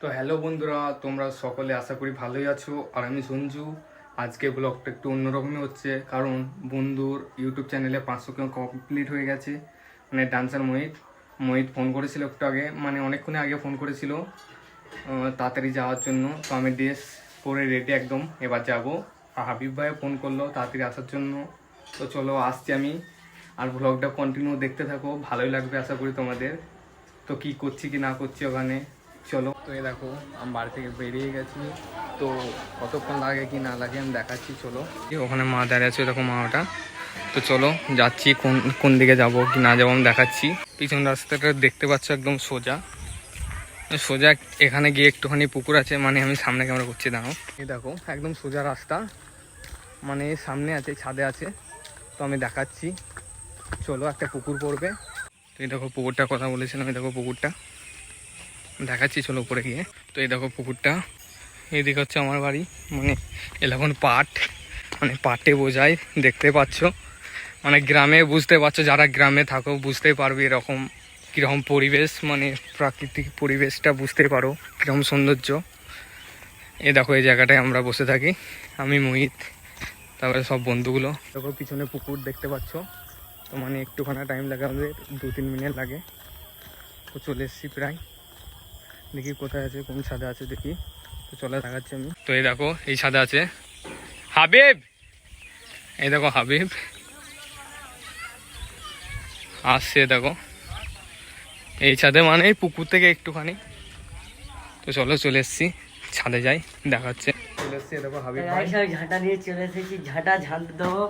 তো হ্যালো বন্ধুরা, তোমরা সকলে আশা করি ভালোই আছো। আর আমি সঞ্জু। আজকে ব্লগটা একটু অন্যরকমই হচ্ছে, কারণ বন্ধুর ইউটিউব চ্যানেলে পাঁচশো কেউ কমপ্লিট হয়ে গেছে মানে ডান্সার মোহিত। মোহিত ফোন করেছিল একটু আগে মানে অনেকক্ষণ আগে ফোন করেছিল তাড়াতাড়ি যাওয়ার জন্য। তো আমি ড্রেস পরে রেডি একদম, এবার যাব। আর হাবিব ভাইও ফোন করল তাড়াতাড়ি আসার জন্য। তো চলো, আসছি আমি। আর ব্লগটা কন্টিনিউ দেখতে থাকো, ভালোই লাগবে আশা করি তোমাদের। তো কি করছি কি না করছি ওখানে? চলো। তো এই দেখো, আমি বাড়ি থেকে বেরিয়ে গেছি। তো কতক্ষণ লাগে কি না লাগে আমি দেখাচ্ছি, চলো। ওখানে মা দাঁড়িয়ে আছে, দেখো মা ওটা। তো চলো, যাচ্ছি কোন কোন দিকে যাব কি না যাব আমি দেখাচ্ছি। পিছন রাস্তাটা দেখতে পাচ্ছ একদম সোজা। সোজা এখানে গিয়ে একটুখানি পুকুর আছে মানে আমি সামনে ক্যামেরা করছি দাঁড়ো এই দেখো, একদম সোজা রাস্তা। মানে সামনে আছে, ছাদে আছে। তো আমি দেখাচ্ছি। চলো, একটা পুকুর পড়বে। এই দেখো পুকুরটার কথা বলেছিলাম, এই দেখো পুকুরটা। দেখাচ্ছি, চলো উপরে গিয়ে। তো এই দেখো পুকুরটা। এদিকে হচ্ছে আমার বাড়ি মানে এলাখন পাট মানে পাটে বোঝায়, দেখতে পাচ্ছ। মানে গ্রামে বুঝতে পারছ, যারা গ্রামে থাকো, বুঝতেই পারবে এরকম কীরকম পরিবেশ মানে প্রাকৃতিক পরিবেশটা বুঝতে পারো, কীরকম সৌন্দর্য। এ দেখো, এই জায়গাটায় আমরা বসে থাকি। আমি, মোহিত, তারপরে সব বন্ধুগুলো। দেখো, পিছনে পুকুর দেখতে পাচ্ছ। তো মানে একটুখানি টাইম লাগে, আমাদের দু, তিন মিনিট লাগে। তো চলে এসেছি প্রায়। দেখি কোথায় আছে, কোন ছাদে আছে দেখি। তো চলে দেখাচ্ছি আমি। তো এই দেখো, এই ছাদে আছে। হাবিব! এই দেখো হাবিব। আসছে দেখো। এই ছাদে মানে পুকুর থেকে একটুখানি। তো চলো, চলে এসেছি। ছাদে যাই, দেখাচ্ছে। চলে এসেছি দেখো হাবিব ঝাঁটা নিয়ে চলে এসেছি। ঝাঁটা ঝাঁট দেবো।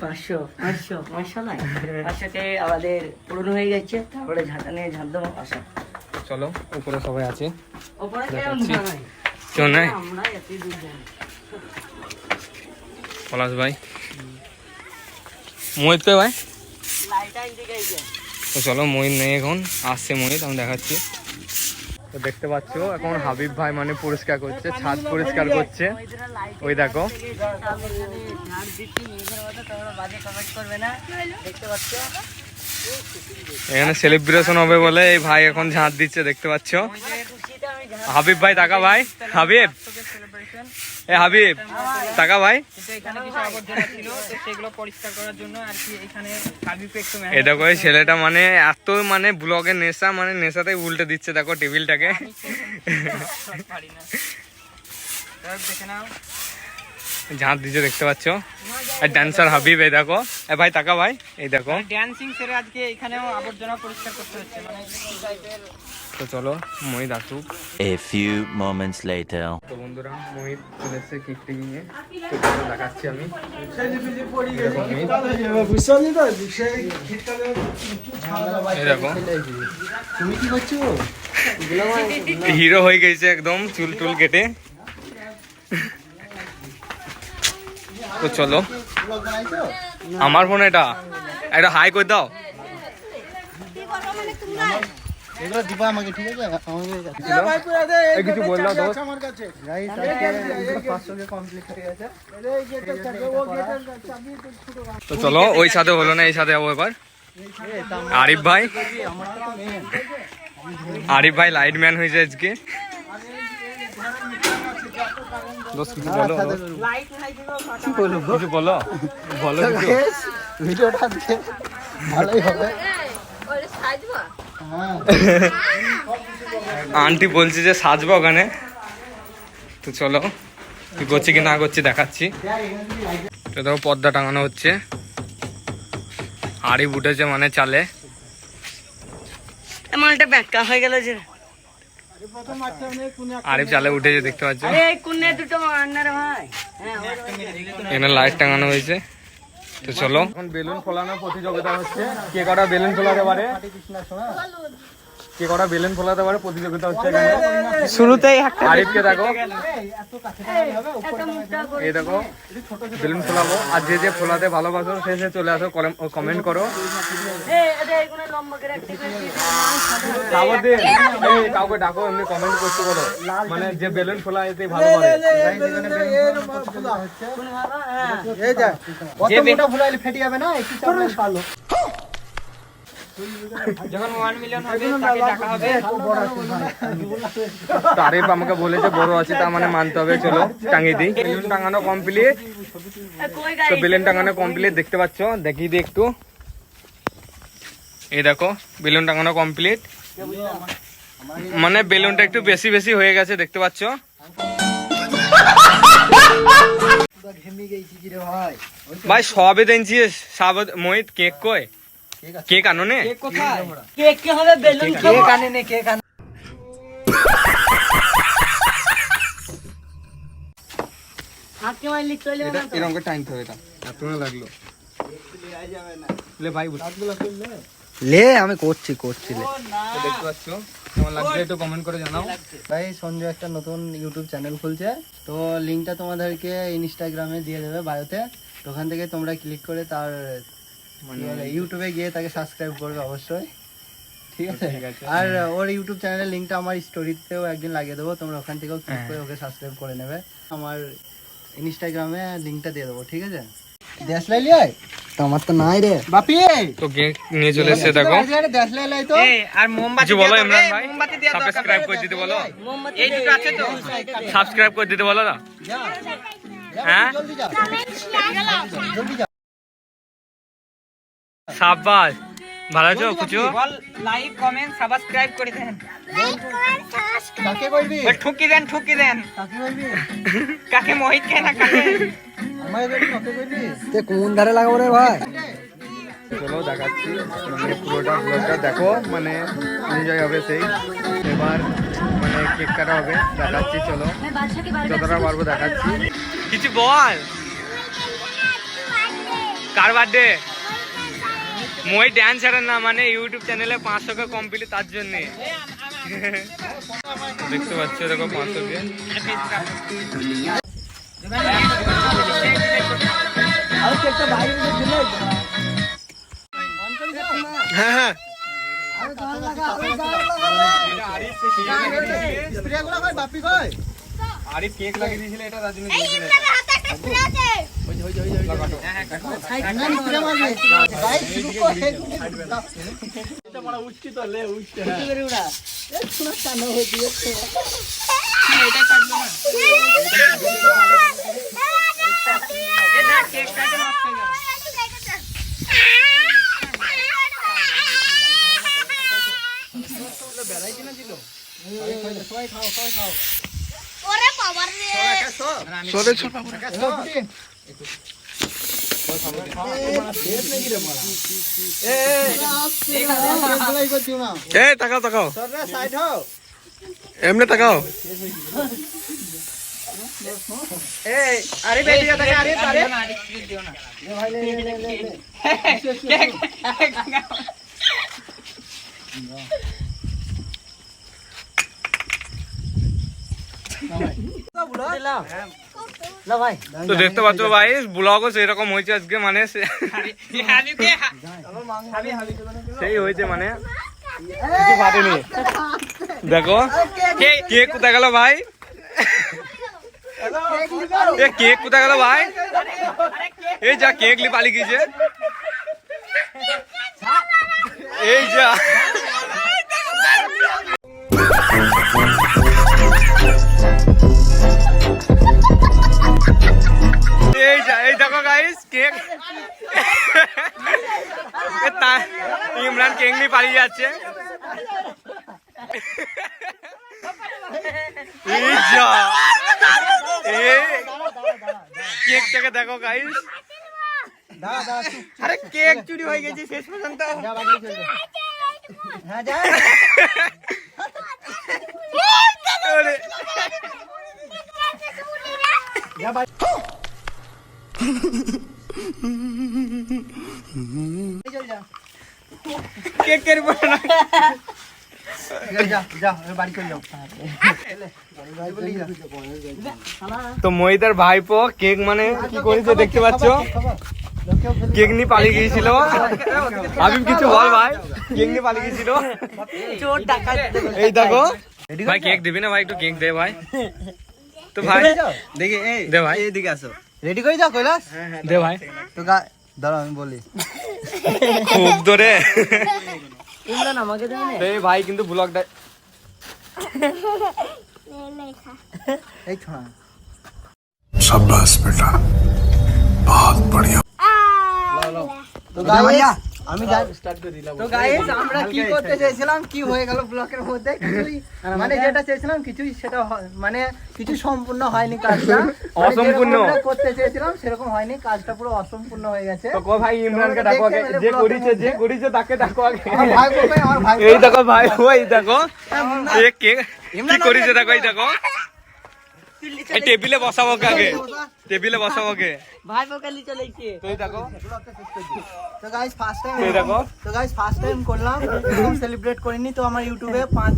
পাঁচশো পাঁচশো পাঁচশো নয়। পাঁচশোতে আমাদের পূরণ হয়ে গেছে। তারপরে ঝাঁটা নিয়ে ঝাঁট দেবো পাঁচশো। চলো উপরে সবাই আছে। ওপরে কেউ নাই। আমরা এতই যাই। পলাশ ভাই। মোহিত কে ভাই? তো চলো মোহিত নেই এখন। আসছে মোহিত আমি দেখাচ্ছি। তো দেখতে পাচ্ছ, এখন হাবিব ভাই মানে পরিষ্কার করছে, ছাদ পরিষ্কার করছে। ওই দেখো। এখানে সেলিব্রেশন হবে বলে এই ভাই এখন ঝাঁট দিচ্ছে, দেখতে পাচ্ছ। হাবিব ভাই, টাকা ভাই। হাবিব। এ হাবিব টাকা ভাই? কিন্তু এখানে কিছু আবর্জনা ছিল তো সেগুলো পরিষ্কার করার জন্য আর কি এখানে হাবিবকে একটু এ দেখো এই ছেলেটা মানে এত মানে ব্লগের নেশা মানে নেশাতেই উল্টে দিচ্ছে দেখো টেবিলটাকে। ঝাঁট দিচ্ছে দেখতে পাচ্ছ? আর ড্যান্সার হাবিব এই দেখো। এ ভাই টাকা ভাই এই দেখো। ড্যান্সিং সেরে আজকে এখানেও আবর্জনা পরিষ্কার করতে হচ্ছে মানে তো চলো মোহিত আসুক। এ few moments later. তো বন্ধুরা মোহিত চলে এসছে কিকটি নিয়ে তো দেখাচ্ছি আমি। তুমি কি করছ হিরো হয়ে গেছে একদম চুল টুল কেটে। তো চলো। আমার ফোন এটা। একটা হাই করে দাও। এগুলো দিবা আমাকে ঠিক আছে? আমাকে এই কিছু বললাম দোস্ত। তো চলো ওই সাথে হলো না এই সাথে যাব এবার। আরিফ ভাই। আরিফ ভাই লাইট ম্যান হয়েছে আজকে। বলো বলো বলো ভিডিওটা ভালোই হবে। আন্টি বলছে যে সাজবো ওখানে। তো চলো কি করছি কি না করছি দেখাচ্ছি। তো দেখো পর্দা টাঙানো হচ্ছে। আড়ি উঠেছে মানে চালে। এমন একটা হয়ে গেল যে। আরিফ চালে উঠেছে দেখতে পাচ্ছ? হ্যাঁ এখানে লাইট টাঙানো হয়েছে। তো চলো। বেলুন ফোলানো প্রতিযোগিতা হচ্ছে। কে কটা বেলুন ফোলাতে পারে? কে কটা বেলুন ফোলাতে পারে প্রতিযোগিতা হচ্ছে এখানে শুরুতেই একটা আরিফকে দেখো এই দেখো বেলুন ফোলাবো আর যে যে ফোলাতে ভালোবাসো সে সে চলে আসো কমেন্ট করো করে করে কাউকে ডাকো এমনি কমেন্ট করতে বলো মানে যে বেলুন ফোলা এতে ভালো পারে হ্যাঁ যা মোটা ফুলাইলে ফেটে যাবে না একটু চাপ ভালো যখন ওয়ান মিলিয়ন হবে তাকে ডাকা হবে। তারিফ আমাকে বলেছে বড় আছে তার মানে মানতে হবে। চলো টাঙিয়ে দিই। বেলুন টাঙানো কমপ্লিট তো বেলুন টাঙানো কমপ্লিট দেখতে পাচ্ছ? দেখিয়ে দিই একটু। এই দেখো বেলুন টাঙানো কমপ্লিট মানে বেলুনটা একটু বেশি বেশি হয়ে গেছে দেখতে পাচ্ছ? ঘেমে গেছি কি রে ভাই? ভাই সবে দিনছি সব মোহিত কেক কই? কেক আনো নে কেক কোথায়? কে কে হবে? বেলুন খাব? কেক আনে নে কেক আনে হাতকে মারলি চলে না এরকম করে টাইম হবে এটা। এত না লাগল। লে ভাই লে আমি করছি করছি লে। দেখতে পাচ্ছ? কেমন লাগছে একটু কমেন্ট করে জানাও। ভাই সঞ্জয় একটা নতুন ইউটিউব চ্যানেল খুলছে। তো লিঙ্কটা তোমাদেরকে ইনস্টাগ্রামে দিয়ে দেবে বায়োতে তো। ওখান থেকে তোমরা ক্লিক করে তার মানে ইউটিউবে গিয়ে তাকে সাবস্ক্রাইব করবে অবশ্যই। ঠিক আছে? আর ওর ইউটিউব চ্যানেলের লিঙ্কটা আমার স্টোরিতেও একদিন লাগিয়ে দেবো তোমরা ওখান থেকেও ক্লিক হ্যাঁ। করে ওকে সাবস্ক্রাইব করে নেবে। আমার ইনস্টাগ্রামে লিঙ্কটা দিয়ে দেবো ঠিক আছে? দেশ লাই লিয়াই তো নাই রে। বাপি! তো নিয়ে চলে এসেছে দেখো। দেশ লাই লাই তো। আর মোমবাতি কিছু বলো ইমরান ভাই? মোমবাতি দেওয়া দরকার। সাবস্ক্রাইব করে দিতে বলো। এই দুটো আছে তো। সাবস্ক্রাইব করে দিতে বলো না। হ্যাঁ? জলদি যা। জলদি যা সাব্বাস। ভালো আছো কিছু বল লাইক কমেন্ট সাবস্ক্রাইব করে দেন। কাকে কইবি বল ঠুকি দেন ঠুকি দেন। কাকে কইবি কাকে মোহিত কে না কাকে? আমায় কইবি কাকে কইবি তে কোন ধারে লাগাবো রে ভাই? চলো দেখাচ্ছি। মানে পুরোটা ব্লগটা দেখো মানে এনজয় হবে সেই। এবার মানে কেক কাটা হবে। দেখাচ্ছি চলো। যতটা পারব দেখাচ্ছি। কিছু বল। কার বার্থডে মই ড্যান্সারের না মানে ইউটিউব চ্যানেলে পাঁচশো কে কমপ্লিট তার জন্যে দেখতে পাচ্ছ দেখো পাঁচশো কে আর কেকটা বাইরে দিলে হ্যাঁ হ্যাঁ স্প্রে গুলো কই বাপি কই আরে কেক লাগিয়ে দিয়েছিল এটা তার জন্য না স্প্রে মারবে গাইস শুরু করে করে উড়া এ না কেক কাটে নষ্ট হয়ে গেল ওরে বাবার রে এগুলাই করছিও না এ তাকাও তাকাও এমনি তাকাও আরে বেটি কথা আরে আরে দিও না ভাই লে লে লে লে কেক লা ভাই তো দেখতে পাচ্ছ ভাই ব্লগও সেরকম হয়েছে আজকে মানে সে- হাবিকে সেই হয়েছে মানে কিছু ফাটেনি দেখো কেক কোথায় গেল ভাই এ কেক কোথায় গেল ভাই এই যা কেক লি পালি গিয়েছে এই যা ইমরান কেক নিয়ে পালিয়ে যাচ্ছে। কেকটাকে দেখো গাইস আরে কেক চুরি হয়ে গেছে শেষ পর্যন্ত। যা। কেকের উপরে না যা যা এবার বাড়ি চলে যাও। বাড়ি বলি যা তো মহিতার ভাইপো কেক মানে কি করেছে দেখতে পাচ্ছ? কেক নিয়ে পালিয়ে গিয়েছিল। আমি কিছু বল ভাই কেক নিয়ে পালিয়ে গিয়েছিল। এই দেখো। ভাই কেক দিবি না ভাই? একটু কেক দে ভাই। তো ভাই দেখি দে ভাই। এইদিকে আসো। রেডি করে যাও কৈলাস? দে ভাই। তো গা দাঁড়াও আমি বলি। খুব ধরে। ইমরান আমাকে দেবে না? এই ভাই কিন্তু ব্লগটা এই ছোঁড়া তো guys, আমি তো গাইস আমরা কি করতে চেয়েছিলাম? কি হয়ে গেল ব্লকের মধ্যে? কিছুই মানে যেটা চেয়েছিলাম কিছুই সেটা মানে কিছু সম্পূর্ণ হয়নি কাজটা। মানে অসম্পূর্ণ। করতে চেয়েছিলাম সেরকম হয়নি কাজটা পুরো অসম্পূর্ণ হয়ে গেছে। তো কো ভাই ইমরানকে ডাকো আগে। যে করিছে যে করিছে তাকে ডাকো আগে। আমার ভাই আমার ভাই এই দেখো ভাই ওই দেখো। এ কে? কি করিছে দেখো এই দেখো। টেবিলে বসাবো কে আগে টেবিলে বসাবো কে? ভাই পোকালি চলেছে তুই দেখো। তো গাইস ফার্স্ট টাইম। তো গাইস ফার্স্ট টাইম করলাম। সেলিব্রেট করিনি তো আমার ইউটিউবে পাঁচ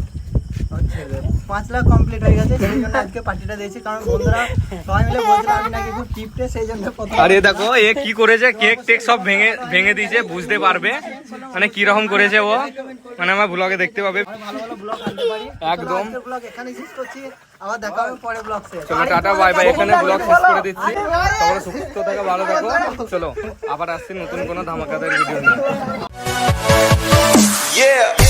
পাঁচ লাখ কমপ্লিট হয়ে গেছে সেই জন্য আজকে পার্টিটা দিয়েছি। কারণ বন্ধুরা সবাই মিলে বলছিল আমি নাকি খুব টিপটে সেই জন্য আরে দেখো এ কি করেছে? কেক টেক সব ভেঙে ভেঙে দিয়েছে বুঝতে পারবে। মানে কি রকম করেছে ও? মানে আমার ব্লগে দেখতে পাবে। ভালো ভালো ব্লগ আনতে পারি। একদম। ব্লগ এখানে শেষ করছি। আবার দেখা হবে পরে ব্লগ চলো টাটা বাই বাই এখানে ব্লগ শেষ করে দিচ্ছি। তোমরা সুস্থ থাকো ভালো থাকো। চলো আবার আসছি নতুন কোনো ধামাকাদার ভিডিও নিয়ে। Yeah.